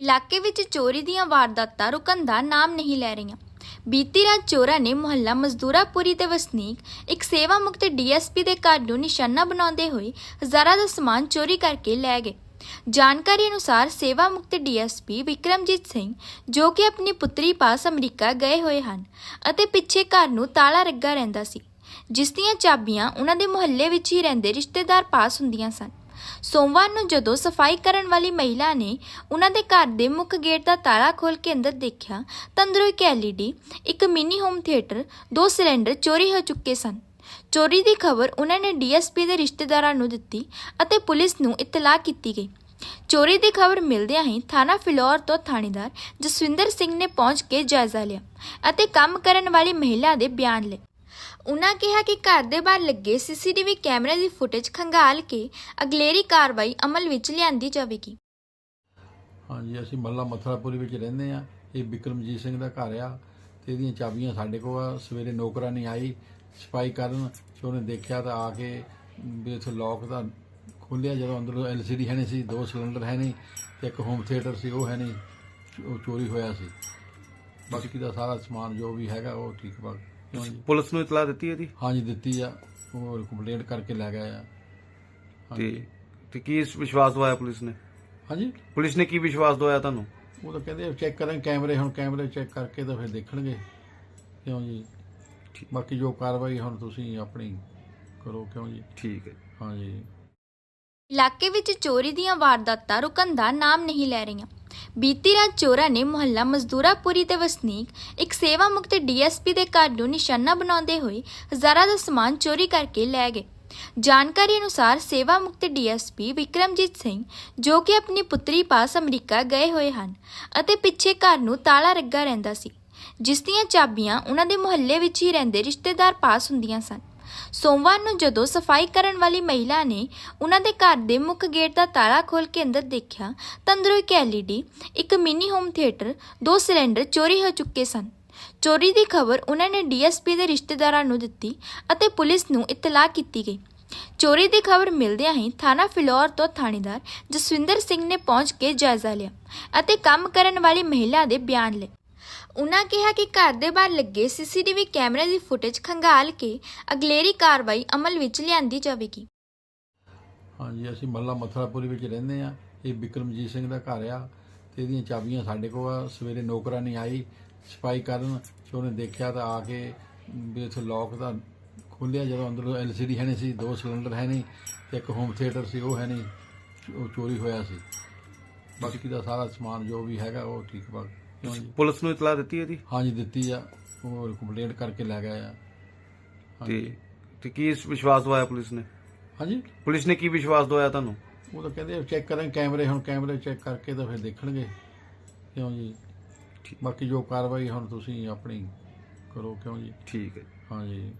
ਇਲਾਕੇ ਵਿੱਚ ਚੋਰੀ ਦੀਆਂ ਵਾਰਦਾਤਾਂ ਰੁਕਣ ਦਾ ਨਾਮ ਨਹੀਂ ਲੈ ਰਹੀਆਂ। ਬੀਤੀ ਰਾਤ ਚੋਰਾਂ ਨੇ ਮੁਹੱਲਾ ਮਜ਼ਦੂਰਾਪੁਰੀ ਦੇ ਵਸਨੀਕ ਇੱਕ ਸੇਵਾ ਮੁਕਤ ਡੀਐਸਪੀ ਦੇ ਘਰ ਨੂੰ ਨਿਸ਼ਾਨਾ ਬਣਾਉਂਦੇ ਹੋਏ ਹਜ਼ਾਰਾਂ ਦਾ ਸਮਾਨ ਚੋਰੀ ਕਰਕੇ ਲੈ ਗਏ। ਜਾਣਕਾਰੀ ਅਨੁਸਾਰ ਸੇਵਾ ਮੁਕਤ ਡੀਐਸਪੀ ਵਿਕਰਮਜੀਤ ਸਿੰਘ, ਜੋ ਕਿ ਆਪਣੀ ਪੁੱਤਰੀ ਪਾਸ ਅਮਰੀਕਾ ਗਏ ਹੋਏ ਹਨ ਅਤੇ ਪਿੱਛੇ ਘਰ ਨੂੰ ਤਾਲਾ ਰੱਗਾ ਰਹਿੰਦਾ ਸੀ, ਜਿਸ ਦੀਆਂ ਚਾਬੀਆਂ ਉਹਨਾਂ ਦੇ ਮੁਹੱਲੇ ਵਿੱਚ ਹੀ ਰਹਿੰਦੇ ਰਿਸ਼ਤੇਦਾਰ ਪਾਸ ਹੁੰਦੀਆਂ ਸਨ। ਸੋਮਵਾਰ ਨੂੰ ਜਦੋਂ ਸਫ਼ਾਈ ਕਰਨ ਵਾਲੀ ਮਹਿਲਾ ਨੇ ਉਹਨਾਂ ਦੇ ਘਰ ਦੇ ਮੁੱਖ ਗੇਟ ਦਾ ਤਾਲਾ ਖੋਲ ਕੇ ਅੰਦਰ ਦੇਖਿਆ ਤਾਂ ਅੰਦਰੋਂ ਇੱਕ ਐਲਈਡੀ ਇੱਕ ਮਿੰਨੀ ਹੋਮ ਥੀਏਟਰ ਦੋ ਸਿਲੰਡਰ ਚੋਰੀ ਹੋ ਚੁੱਕੇ ਸਨ। ਚੋਰੀ ਦੀ ਖਬਰ ਉਹਨਾਂ ਨੇ ਡੀਐਸਪੀ ਦੇ ਰਿਸ਼ਤੇਦਾਰਾਂ ਨੂੰ ਦਿੱਤੀ ਅਤੇ ਪੁਲਿਸ ਨੂੰ ਇਤਲਾਹ ਕੀਤੀ ਗਈ। ਚੋਰੀ ਦੀ ਖਬਰ ਮਿਲਦਿਆਂ ਹੀ ਥਾਣਾ ਫਿਲੌਰ ਤੋਂ ਥਾਣੇਦਾਰ ਜਸਵਿੰਦਰ ਸਿੰਘ ਨੇ ਪਹੁੰਚ ਕੇ ਜਾਇਜ਼ਾ ਲਿਆ ਅਤੇ ਕੰਮ ਕਰਨ ਵਾਲੀ ਮਹਿਲਾ ਦੇ ਬਿਆਨ ਲਏ। ਉਨ੍ਹਾਂ ਕਿਹਾ ਕਿ ਘਰ ਦੇ ਬਾਹਰ ਲੱਗੇ ਸੀਸੀਟੀਵੀ ਕੈਮਰੇ ਦੀ ਫੁਟੇਜ ਖੰਗਾਲ ਕੇ ਅਗਲੇਰੀ ਕਾਰਵਾਈ ਅਮਲ ਵਿੱਚ ਲਿਆਂਦੀ ਜਾਵੇਗੀ। ਹਾਂਜੀ, ਅਸੀਂ ਮੱਲਾ ਮਥੁਰਾਪੁਰੀ ਵਿੱਚ ਰਹਿੰਦੇ ਆ ਇਹ ਬਿਕਰਮਜੀਤ ਸਿੰਘ ਦਾ ਘਰ ਆ ਤੇ ਇਹਦੀਆਂ ਚਾਬੀਆਂ ਸਾਡੇ ਕੋਲ ਆ। ਸਵੇਰੇ ਨੌਕਰਾਨੀ ਆਈ ਸਫ਼ਾਈ ਕਰਨ ਤੇ ਉਹਨੇ ਦੇਖਿਆ ਤਾਂ ਆ ਕੇ ਵੀ ਇੱਥੇ ਲੋਕ ਦਾ ਖੋਲਿਆ ਜਦੋਂ ਅੰਦਰ ਐਲਸੀਡੀ ਹੈ ਨਹੀਂ ਸੀ, ਦੋ ਸਿਲੰਡਰ ਹੈ ਨਹੀਂ ਤੇ ਇੱਕ ਹੋਮ ਥੀਏਟਰ ਸੀ, ਉਹ ਹੈ ਨਹੀਂ, ਉਹ ਚੋਰੀ ਹੋਇਆ ਸੀ। ਬਾਕੀ ਦਾ ਸਾਰਾ ਸਮਾਨ ਜੋ ਵੀ ਹੈਗਾ ਉਹ ਠੀਕ ਬਾ ਪੁਲਿਸ ਨੂੰ ਇਤਲਾਹ ਦਿੱਤੀ ਇਹਦੀ ਹਾਂਜੀ ਦਿੱਤੀ ਆ। ਉਹ ਕੰਪਲੇਂਟ ਕਰਕੇ ਲੈ ਗਏ ਆ। ਹਾਂਜੀ। ਤੇ ਤੇ ਕੀ ਇਸ ਵਿਸ਼ਵਾਸ ਦਵਾਇਆ ਪੁਲਿਸ ਨੇ? ਹਾਂਜੀ? ਪੁਲਿਸ ਨੇ ਕੀ ਵਿਸ਼ਵਾਸ ਦਵਾਇਆ ਤੁਹਾਨੂੰ? ਉਹ ਤਾਂ ਕਹਿੰਦੇ ਚੈੱਕ ਕਰਾਂ ਕੈਮਰੇ ਹੁਣ ਕੈਮਰੇ ਚੈੱਕ ਕਰਕੇ ਤਾਂ ਫਿਰ ਦੇਖਣਗੇ। ਕਿਉਂ ਜੀ? ਬਾਕੀ ਜੋ ਕਾਰਵਾਈ ਹੁਣ ਤੁਸੀਂ ਆਪਣੀ ਕਰੋ ਕਿਉਂ ਜੀ? ਠੀਕ ਹੈ ਹਾਂਜੀ। ਇਲਾਕੇ ਵਿੱਚ ਚੋਰੀ ਦੀਆਂ ਵਾਰਦਾਤਾਂ ਰੁਕਣ ਦਾ ਨਾਮ ਨਹੀਂ ਲੈ ਰਹੀਆਂ। ਬੀਤੀ ਰਾਤ ਚੋਰਾਂ ਨੇ ਮੁਹੱਲਾ ਮਜ਼ਦੂਰਾਪੁਰੀ ਦੇ ਵਸਨੀਕ ਇੱਕ ਸੇਵਾ ਮੁਕਤ ਡੀਐਸਪੀ ਦੇ ਘਰ ਨੂੰ ਨਿਸ਼ਾਨਾ ਬਣਾਉਂਦੇ ਹੋਏ ਹਜ਼ਾਰਾਂ ਦਾ ਸਮਾਨ ਚੋਰੀ ਕਰਕੇ ਲੈ ਗਏ। ਜਾਣਕਾਰੀ ਅਨੁਸਾਰ ਸੇਵਾ ਮੁਕਤ ਡੀਐਸਪੀ ਵਿਕਰਮਜੀਤ ਸਿੰਘ, ਜੋ ਕਿ ਆਪਣੀ ਪੁੱਤਰੀ ਪਾਸ ਅਮਰੀਕਾ ਗਏ ਹੋਏ ਹਨ ਅਤੇ ਪਿੱਛੇ ਘਰ ਨੂੰ ਤਾਲਾ ਰੱਗਾ ਰਹਿੰਦਾ ਸੀ, ਜਿਸ ਦੀਆਂ ਚਾਬੀਆਂ ਉਹਨਾਂ ਦੇ ਮੁਹੱਲੇ ਵਿੱਚ ਹੀ ਰਹਿੰਦੇ ਰਿਸ਼ਤੇਦਾਰ ਪਾਸ ਹੁੰਦੀਆਂ ਸਨ। ਸੋਮਵਾਰ ਨੂੰ ਜਦੋਂ ਸਫ਼ਾਈ ਕਰਨ ਵਾਲੀ ਮਹਿਲਾ ਨੇ ਉਹਨਾਂ ਦੇ ਘਰ ਦੇ ਮੁੱਖ ਗੇਟ ਦਾ ਤਾਲਾ ਖੋਲ੍ਹ ਕੇ ਅੰਦਰ ਦੇਖਿਆ ਤਾਂ ਅੰਦਰੋਂ ਇੱਕ ਐਲਈਡੀ ਇੱਕ ਮਿਨੀ ਹੋਮ ਥੀਏਟਰ ਦੋ ਸਿਲੰਡਰ ਚੋਰੀ ਹੋ ਚੁੱਕੇ ਸਨ। ਚੋਰੀ ਦੀ ਖਬਰ ਉਹਨਾਂ ਨੇ ਡੀਐਸਪੀ ਦੇ ਰਿਸ਼ਤੇਦਾਰਾਂ ਨੂੰ ਦਿੱਤੀ ਅਤੇ ਪੁਲਿਸ ਨੂੰ ਇਤਲਾਹ ਕੀਤੀ ਗਈ। ਚੋਰੀ ਦੀ ਖਬਰ ਮਿਲਦਿਆਂ ਹੀ ਥਾਣਾ ਫਿਲੌਰ ਤੋਂ ਥਾਣੇਦਾਰ ਜਸਵਿੰਦਰ ਸਿੰਘ ਨੇ ਪਹੁੰਚ ਕੇ ਜਾਇਜ਼ਾ ਲਿਆ ਅਤੇ ਕੰਮ ਕਰਨ ਵਾਲੀ ਮਹਿਲਾ ਦੇ ਬਿਆਨ ਲਏ। ਉਨ੍ਹਾਂ ਕਿਹਾ ਕਿ ਘਰ ਦੇ ਬਾਹਰ ਲੱਗੇ ਸੀਸੀਟੀਵੀ ਕੈਮਰੇ ਦੀ ਫੁਟੇਜ ਖੰਗਾਲ ਕੇ ਅਗਲੇਰੀ ਕਾਰਵਾਈ ਅਮਲ ਵਿੱਚ ਲਿਆਂਦੀ ਜਾਵੇਗੀ। ਹਾਂਜੀ, ਅਸੀਂ ਮੱਲਾ ਮਥੁਰਾਪੁਰੀ ਵਿੱਚ ਰਹਿੰਦੇ ਆ ਇਹ ਵਿਕਰਮਜੀਤ ਸਿੰਘ ਦਾ ਘਰ ਆ ਤੇ ਇਹਦੀਆਂ ਚਾਬੀਆਂ ਸਾਡੇ ਕੋਲ ਆ। ਸਵੇਰੇ ਨੌਕਰਾਨੀ ਆਈ ਸਫ਼ਾਈ ਕਰਨ ਤੇ ਉਹਨੇ ਦੇਖਿਆ ਤਾਂ ਆ ਕੇ ਵੀ ਇੱਥੇ ਲੋਕ ਦਾ ਖੋਲਿਆ ਜਦੋਂ ਅੰਦਰ ਐਲਸੀਡੀ ਹੈ ਨਹੀਂ ਸੀ, ਦੋ ਸਿਲੰਡਰ ਹੈ ਨਹੀਂ ਤੇ ਇੱਕ ਹੋਮ ਥੀਏਟਰ ਸੀ, ਉਹ ਹੈ ਨਹੀਂ, ਉਹ ਚੋਰੀ ਹੋਇਆ ਸੀ। ਬਾਕੀ ਦਾ ਸਾਰਾ ਸਮਾਨ ਜੋ ਵੀ ਹੈਗਾ ਉਹ ਠੀਕ ਬਾ ਪੁਲਿਸ ਨੂੰ ਇਤਲਾਹ ਦਿੱਤੀ ਇਹਦੀ ਹਾਂਜੀ ਦਿੱਤੀ ਆ। ਉਹ ਕੰਪਲੇਂਟ ਕਰਕੇ ਲੈ ਗਏ ਆ। ਹਾਂਜੀ। ਤੇ ਤੇ ਕੀ ਇਸ ਵਿਸ਼ਵਾਸ ਦਵਾਇਆ ਪੁਲਿਸ ਨੇ? ਹਾਂਜੀ। ਪੁਲਿਸ ਨੇ ਕੀ ਵਿਸ਼ਵਾਸ ਦਵਾਇਆ ਤੁਹਾਨੂੰ? ਉਹ ਤਾਂ ਕਹਿੰਦੇ ਚੈੱਕ ਕਰਾਂ ਕੈਮਰੇ ਹੁਣ ਕੈਮਰੇ ਚੈੱਕ ਕਰਕੇ ਤਾਂ ਫਿਰ ਦੇਖਣਗੇ। ਕਿਉਂ ਜੀ? ਬਾਕੀ ਜੋ ਕਾਰਵਾਈ ਹੁਣ ਤੁਸੀਂ ਆਪਣੀ ਕਰੋ ਕਿਉਂ ਜੀ? ਠੀਕ ਹੈ ਹਾਂਜੀ।